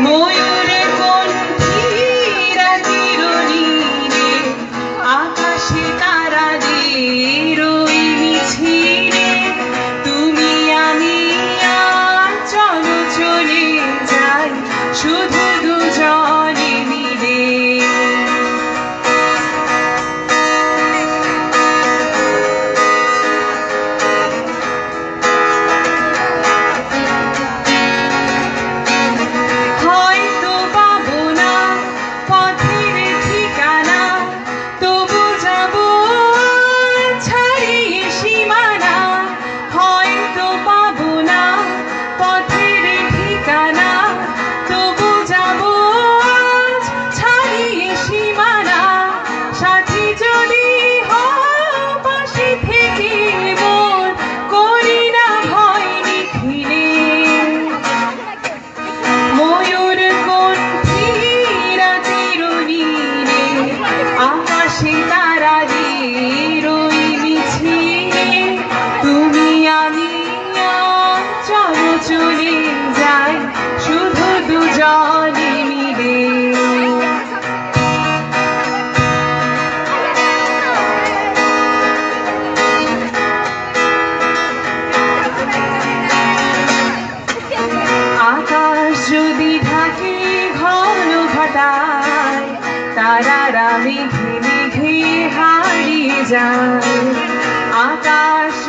Muito যদি থাকে ঘন ঘটায় তারারা মেঘে মেঘে হারিয়ে যায়। আকাশ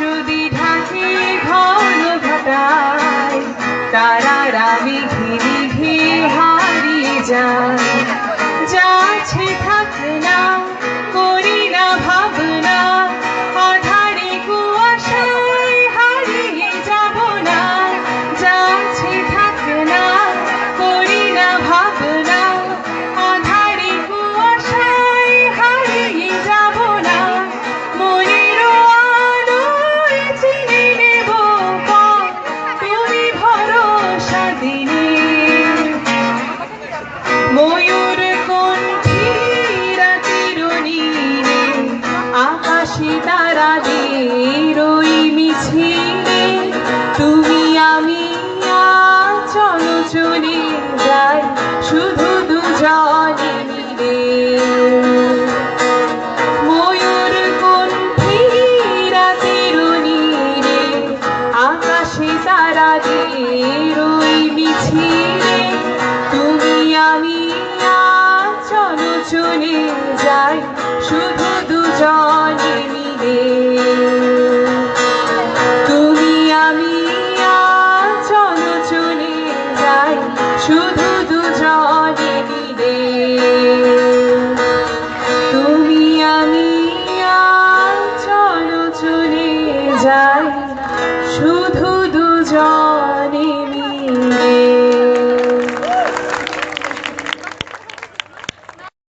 ময়ূর কণ্ঠীরা চিরনীলে আকাশে তারা রই মিছিলে। তুমি আমি চল চলে যাই শুধু দুজনে মিলে। ময়ূর কণ্ঠীরা চিরনীলে আকাশে তারা রই মিছিলে। opportunity.